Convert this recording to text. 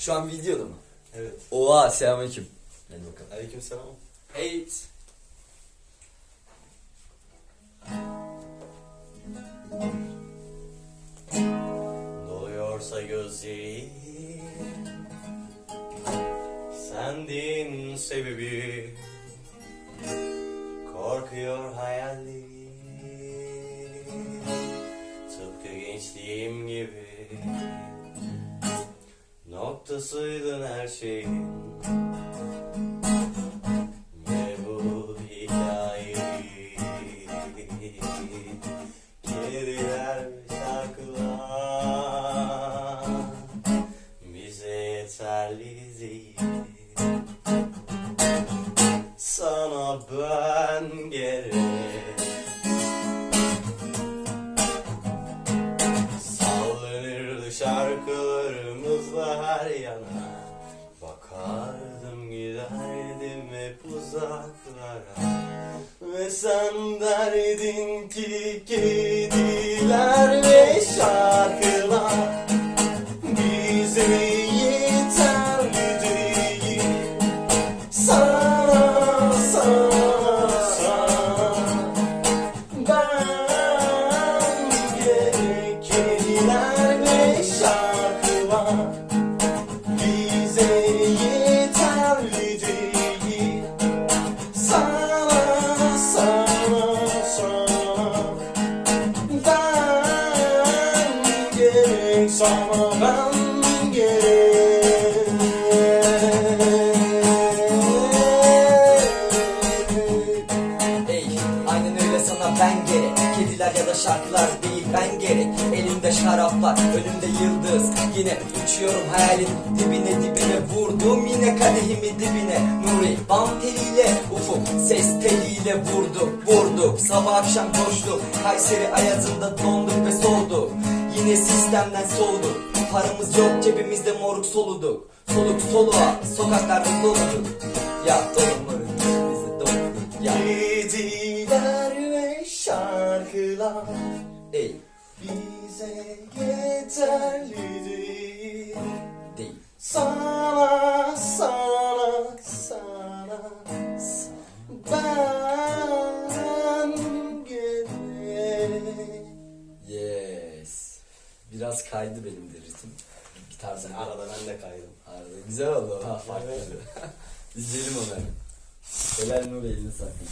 Şu an videoda mı? Evet. Oha selamünaleyküm. Hadi bakalım. Aleyküm selam. Hey. Doluyorsa gözlerim Sendin sebebi Korkuyor hayallerim Tıpkı gençliğim gibi Noktasıydın her şeyin Ve bu hikayeyi Kediler şarkılar Bize yeterli Sana ben gerek. Sallanırdı her yana. Bakardım giderdim hep uzaklara. Ve sen derdin ki kediler ve şarkılar sana ben gerek. Kediler ya da şarkılar değil ben gerek. Elimde şaraplar önümde yıldız. Yine uçuyorum hayalin dibine dibine. Vurdum yine kadehimi dibine. Nuri bam teliyle ufuk ses teliyle vurdu. Vurduk sabah akşam koştuk Kayseri ayazında donduk ve soğuduk Yine sistemden soğuduk. Paramız yok cebimizde moruk soluduk. Soluk soluğa sokaklarda doluduk. Ya dolmadık bizi doluduk ya. Kediler ve şarkılar. Ey bize yeterli değil. Değil. Sana, sana, sana. Ben Biraz kaydı benim de ritim. Gitar sen Arada ben de kaydım. Arada. Güzel oldu ha farklı. Evet. İzleyelim onu Helal Nuri elini sakın